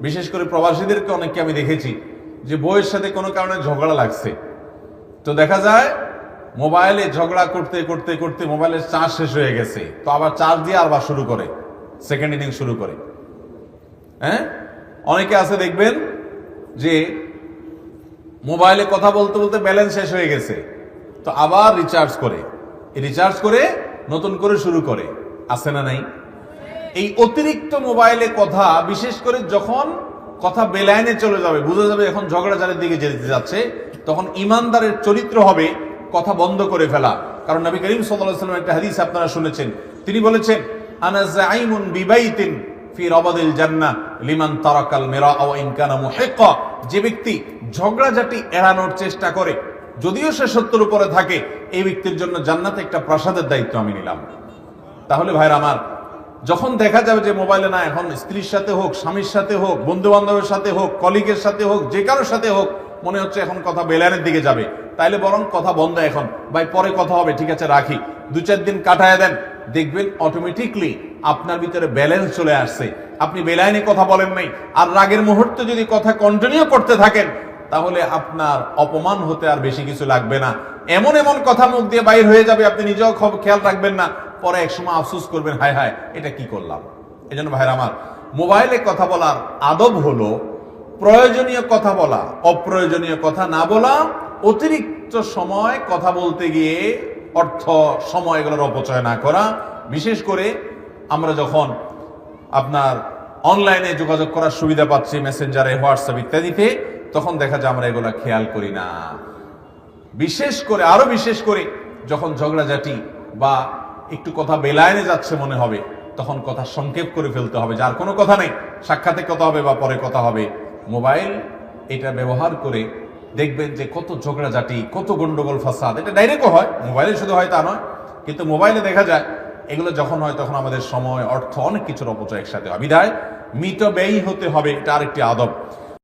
বিশেষ করে প্রবাসীদেরকে অনেককে আমি দেখেছি যে বইয়ের সাথে কোনো কারণে ঝগড়া লাগছে। তো দেখা যায়, মোবাইলে ঝগড়া করতে করতে করতে মোবাইলের চার্জ শেষ হয়ে গেছে। তো আবার চার্জ দিয়ে আবার শুরু করে সেকেন্ড ইনিং শুরু করে। হ্যাঁ? অনেকে আছে দেখবেন যে মোবাইলে কথা বলতে বলতে ব্যালেন্স শেষ হয়ে গেছে। তো আবার রিচার্জ করে। রিচার্জ করে নতুন করে শুরু করে। আছে না নাই? এই অতিরিক্ত মোবাইলে কথা, বিশেষ করে যখন কথা বেলাইনে চলে যাবে, বোঝা যাবে এখন ঝগড়াঝাড়ের দিকে যেতে যাচ্ছে, তখন ইমানদারের চরিত্র হবে কথা বন্ধ করে ফেলা। কারণ নবী করিম আলাইহি একটা হাদিস আপনারা শুনেছেন। তিনি বলেছেন, আনা জাইমুন বিবাইতিন ফি রবাদিল জান্নাহ লিমান তারাকাল মিরা ওয়া ইন কানা মুহিক্কা। যে ব্যক্তি ঝগড়াঝাটি এড়ানোর চেষ্টা করে, যদিও সে সত্যের উপরে থাকে, এই ব্যক্তির জন্য জান্নাতে একটা প্রাসাদের দায়িত্ব আমি নিলাম। তাহলে ভাইরা আমার যখন দেখা যাবে যে মোবাইলে না, এখন স্ত্রীর সাথে হোক, স্বামীর সাথে হোক বন্ধু বান্ধবের সাথে হোক, কলিগের সাথে হোক, যে কারোর সাথে হোক, মনে হচ্ছে এখন কথা বেলানের দিকে যাবে। তাইলে বরং কথা বন্ধ এখন। ভাই, পরে কথা হবে, ঠিক আছে, রাখি। দু চার দিন কাটায় দেন। দেখবেন অটোমেটিকলি আপনার ভিতরে ব্যালেন্স চলে আসছে। আপনি বেলাইনে কথা বলেন নাই। আর রাগের মুহূর্তে যদি কথা কন্টিনিউ করতে থাকেন, তাহলে আপনার অপমান হতে আর বেশি কিছু লাগবে না। এমন এমন কথা মুখ দিয়ে বাইর হয়ে যাবে, আপনি নিজেও খেয়াল রাখবেন না। পরে এক সময় আফসোস করবেন, হায় হায়, এটা কি করলাম? এই জন্য ভাইরা আমার, মোবাইলে কথা বলার আদব হলো প্রয়োজনীয় কথা বলা, অপ্রয়োজনীয় কথা না বলা, অতিরিক্ত সময় কথা বলতে গিয়ে অর্থ সময় এগুলোর অপচয় না করা, বিশেষ করে আমরা যখন আপনার অনলাইনে যোগাযোগ করার সুবিধা পাচ্ছি, মেসেঞ্জারে, হোয়াটসঅ্যাপ ইত্যাদিতে, তখন দেখা যায় আমরা এগুলা খেয়াল করি না। বিশেষ করে, আরও বিশেষ করে যখন ঝগড়াঝাটি বা একটু কথা বেলায়নে যাচ্ছে মনে হবে, তখন কথা সংক্ষেপ করে ফেলতে হবে, যার কোনো কথা নেই। সাক্ষাতে কথা হবে বা পরে কথা হবে। মোবাইল এটা ব্যবহার করে দেখবেন যে কত ঝগড়াঝাটি কত গন্ডগোল, ফাসাদ, এটা ডাইরেক্টও হয়, মোবাইলে শুধু হয় তা নয়, কিন্তু মোবাইলে দেখা যায়, এগুলো যখন হয় তখন আমাদের সময়, অর্থ, অনেক কিছুর অপচয় একসাথে বিধায় মিত ব্যয়ী হতে হবে, এটা আরেকটি আদব।